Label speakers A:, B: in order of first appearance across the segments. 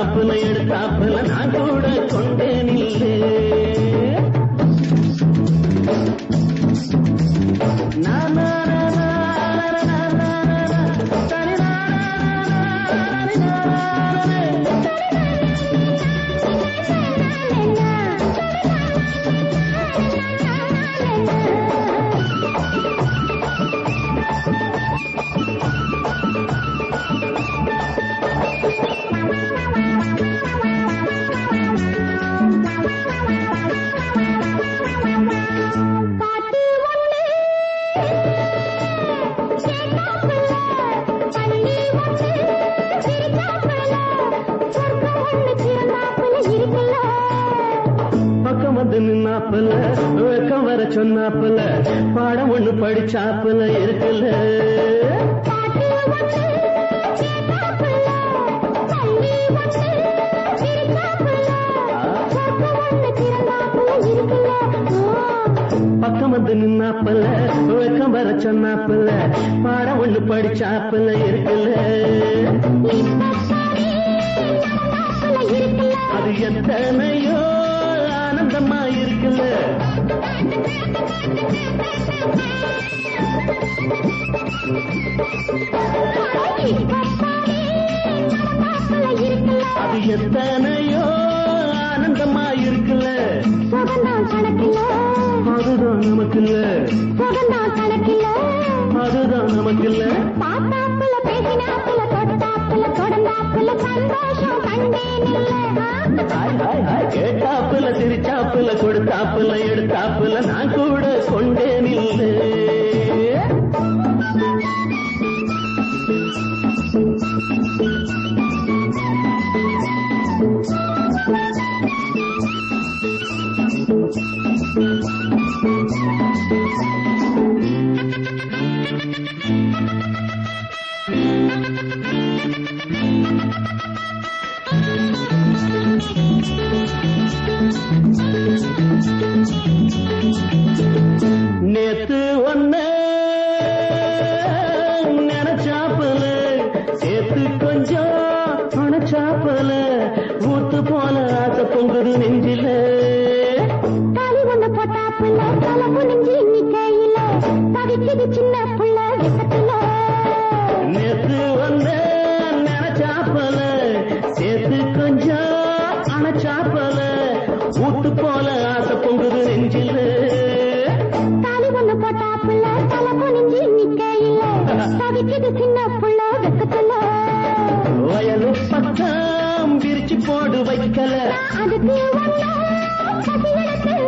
A: எடுத்தாப்புல எடுத்தாப்புல நான் கூட கொண்டேன் இல்லை. சொன்னாப்புல பாடம் ஒண்ணு படிச்சாப்புல இருக்குல்ல. பக்கம் வந்து நின்னாப்புல வெக்கம் வர சொன்னாப்புல பாடம் ஒண்ணு படிச்சாப்புல இருக்குல்ல. அது எத்தனையோ ஆனந்தமா இருக்குல்ல அது எத்தனையோ ஆனந்தமா இருக்குல்ல அதுதான் நமக்கு இல்ல அதுதான் நமக்கு இல்ல பார்த்தாப்புல பேசினாப்புல தொட்டாப்புல தொடர்ந்தாப்புல சந்தோஷம் கண்டேன் இல்லை. கேட்டாப்புல சிரிச்சாப்புல கொடுத்தாப்புல எடுத்தாப்புல நான் கூட கொண்டேன் இல்லை.
B: சின்ன புள்ள வெக்கத்துல
A: நேத்து வந்த நினைச்சாப்புல சேர்த்து கொஞ்சம் அணைச்சாப்புல ஊத்து போல ஆசை பொங்குது நெஞ்சில.
B: தாலி ஒண்ணு போட்டா புள்ள தலை குனிஞ்சு நிக்கையில தவிக்குது சின்ன புள்ள வெக்கத்துல
A: வயலு பக்கம் விரிச்சு போடு வைக்கல.
B: அதுக்கு எடுத்து நிக்கல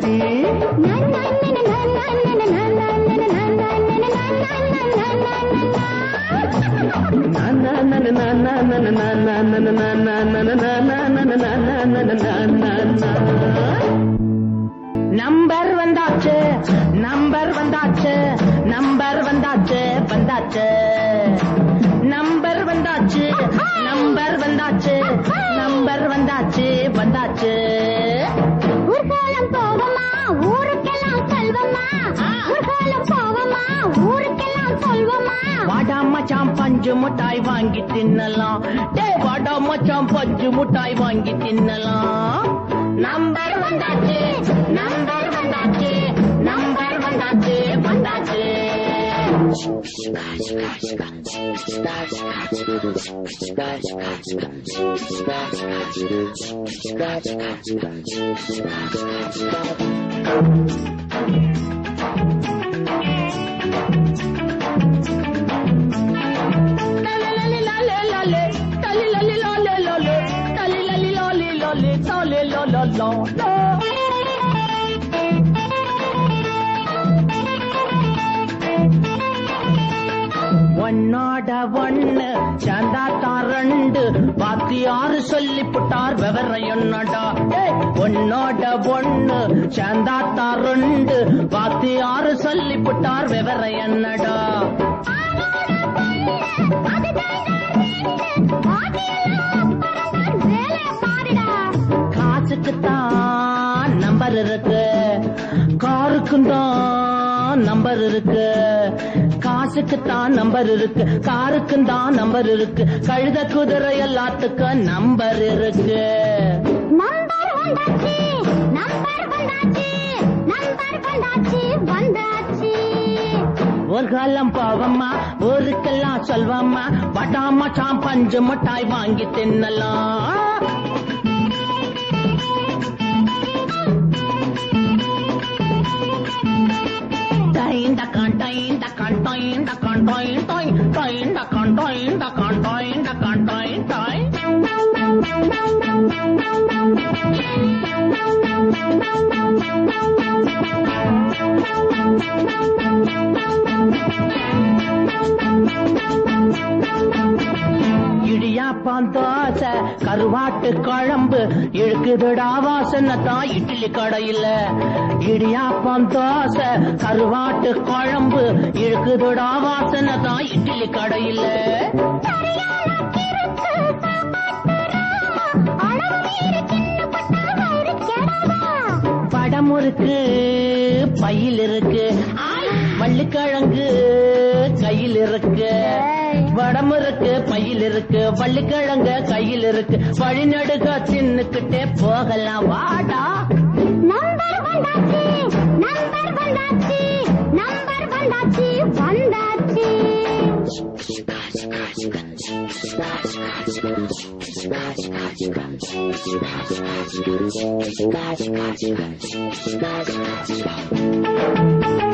A: தங்க
C: நம்பர் வந்தாச்சு நம்பர் வந்தாச்சு நம்பர் வந்தாச்சு வந்தாச்சு. நம்பர் வந்தாச்சு நம்பர் வந்தாச்சு நம்பர் வந்தாச்சு வந்தாச்சு. பஞ்சு முட்டாய் வாங்கி தின்னலாம். டே வாடா மச்சான் பஞ்சு முட்டாய் வாங்கி தின்னலாம். நம்பர் வந்தாச்சு நம்பர் வந்தாச்சு நம்பர் வந்தாச்சு வந்தாச்சு. Thank you. ஒன்னாட ஒண்ணு சேர்ந்தாத்தா ரெண்டு. வாத்தியாரு சொல்லி புட்டார் விவரம் என்னடா ஏய், ஒன்னோட ஒண்ணு சேர்ந்தாத்தா ரெண்டு. வாத்தியாரு சொல்லி புட்டார் விவரம் என்னடா காசுக்கு காருக்கும் தான் நம்பர் இருக்கு. காசுக்கு தான் நம்பர் இருக்கு. காருக்கும் தான் நம்பர் இருக்கு. கழுத குதிரை எல்லாத்துக்கும் நம்பர் இருக்கு. ஒரு காலம் பாவம்மா. ஊருக்கெல்லாம் சொல்வம்மா. பட்டாமா சாம் பஞ்சு மிட்டாய் வாங்கி தின்னலாம். Bye. கருவாட்டு குழம்பு. இழுக்குதுடா வாசனை. தான் இட்லி கடையில இடியாப்பம் தோசை கருவாட்டு குழம்பு. இழுக்குதுடா வாசனை. தான் இட்லி கடையில. படம் இருக்கு பையில் இருக்கு. வள்ளிக்கிழங்கு கையில் இருக்கு. வடம் இருக்கு பையில் இருக்கு வள்ளிக்கிழங்கு கையில் இருக்கு. வழிநடுக தின்னுக்கிட்டே போகலாம். வாடா.
B: நம்பர் வந்தாச்சு நம்பர் வந்தாச்சு நம்பர் வந்தாச்சு வந்தாச்சு.
C: Shalomile,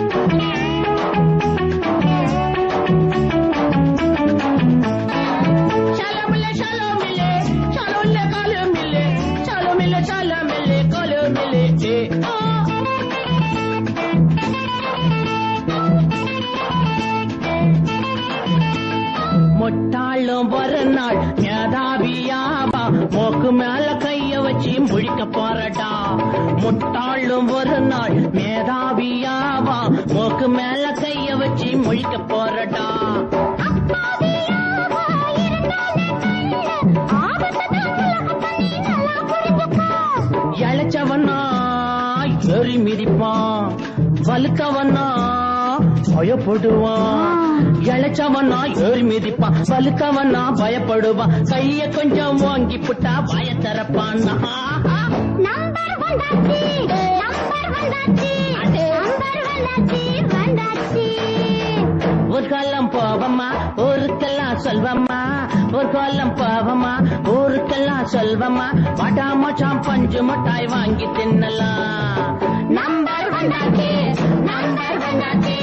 C: நாள் மேதாவியாவா மூக்கு மேல கைய வச்சு முழிக்க போறடா. முட்டாளும் ஒரு நாள். மேதாவியாவா மூக்கு மேல கைய வச்சு முழிக்க போறடா. இழைச்சவனா எரி மிதிப்பான். வலுத்தவனா பயப்படுவான். இழைச்சவனா ஏறி மிதிப்பான் வலுத்தவனா பயப்படுவான் கைய கொஞ்சம் வாங்கி புட்டா பய திறப்பான்?
B: நம்பர் வந்தாச்சு நம்பர் வந்தாச்சு நம்பர் வந்தாச்சு வந்தாச்சு
C: ஒரு காலம் போவம்மா ஊருக்கெல்லாம் சொல்வம்மா. ஒரு காலம் போவம்மா ஊருக்கெல்லாம் சொல்வம்மா. வடாம சாம் பஞ்சு மிட்டாய் வாங்கி தின்னலாம். நம்பர் வந்தாச்சு நம்பர் வந்தாச்சு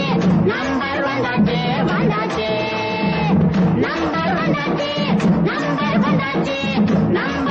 C: நம்பர் வந்தாச்சு வந்தாச்சு நம்பர் வந்தாச்சு நம்பர் வந்தாச்சு நம்பர்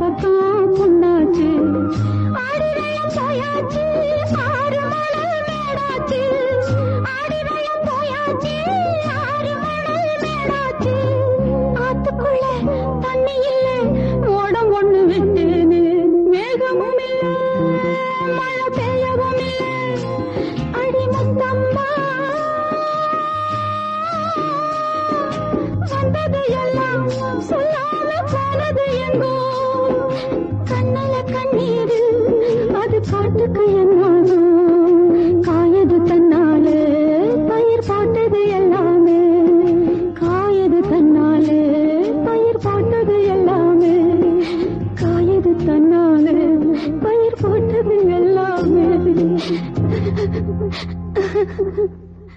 B: पता suerte que ya